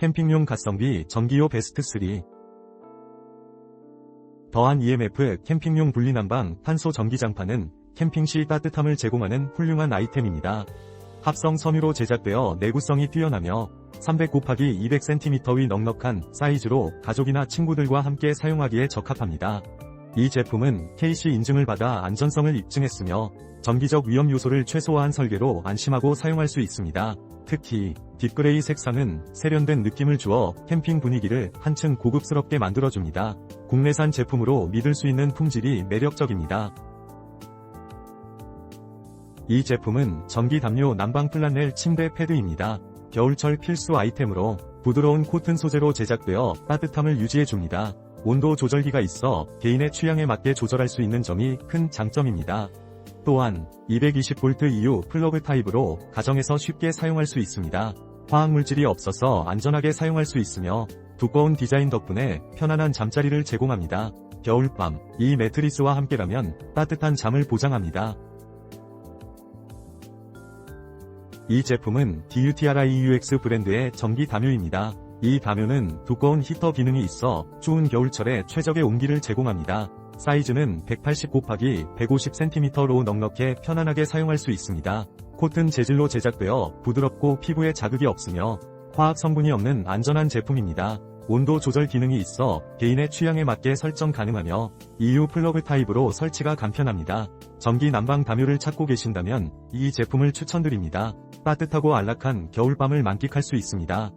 캠핑용 가성비 전기요 베스트 3 더한 EMF 캠핑용 분리난방 탄소 전기장판은 캠핑 시 따뜻함을 제공하는 훌륭한 아이템입니다. 합성 섬유로 제작되어 내구성이 뛰어나며 300 곱하기 200cm의 넉넉한 사이즈로 가족이나 친구들과 함께 사용하기에 적합합니다. 이 제품은 KC 인증을 받아 안전성을 입증했으며 전기적 위험 요소를 최소화한 설계로 안심하고 사용할 수 있습니다. 특히 딥그레이 색상은 세련된 느낌을 주어 캠핑 분위기를 한층 고급스럽게 만들어줍니다. 국내산 제품으로 믿을 수 있는 품질이 매력적입니다. 이 제품은 전기 담요 난방 플라넬 침대 패드입니다. 겨울철 필수 아이템으로 부드러운 코튼 소재로 제작되어 따뜻함을 유지해줍니다. 온도 조절기가 있어 개인의 취향에 맞게 조절할 수 있는 점이 큰 장점입니다. 또한 220V EU 플러그 타입으로 가정에서 쉽게 사용할 수 있습니다. 화학물질이 없어서 안전하게 사용할 수 있으며 두꺼운 디자인 덕분에 편안한 잠자리를 제공합니다. 겨울밤 이 매트리스와 함께라면 따뜻한 잠을 보장합니다. 이 제품은 DUTRIUX 브랜드의 전기 담요입니다. 이 담요는 두꺼운 히터 기능이 있어 추운 겨울철에 최적의 온기를 제공합니다. 사이즈는 180 곱하기 150cm로 넉넉해 편안하게 사용할 수 있습니다. 코튼 재질로 제작되어 부드럽고 피부에 자극이 없으며 화학 성분이 없는 안전한 제품입니다. 온도 조절 기능이 있어 개인의 취향에 맞게 설정 가능하며 EU 플러그 타입으로 설치가 간편합니다. 전기 난방 담요를 찾고 계신다면 이 제품을 추천드립니다. 따뜻하고 안락한 겨울밤을 만끽할 수 있습니다.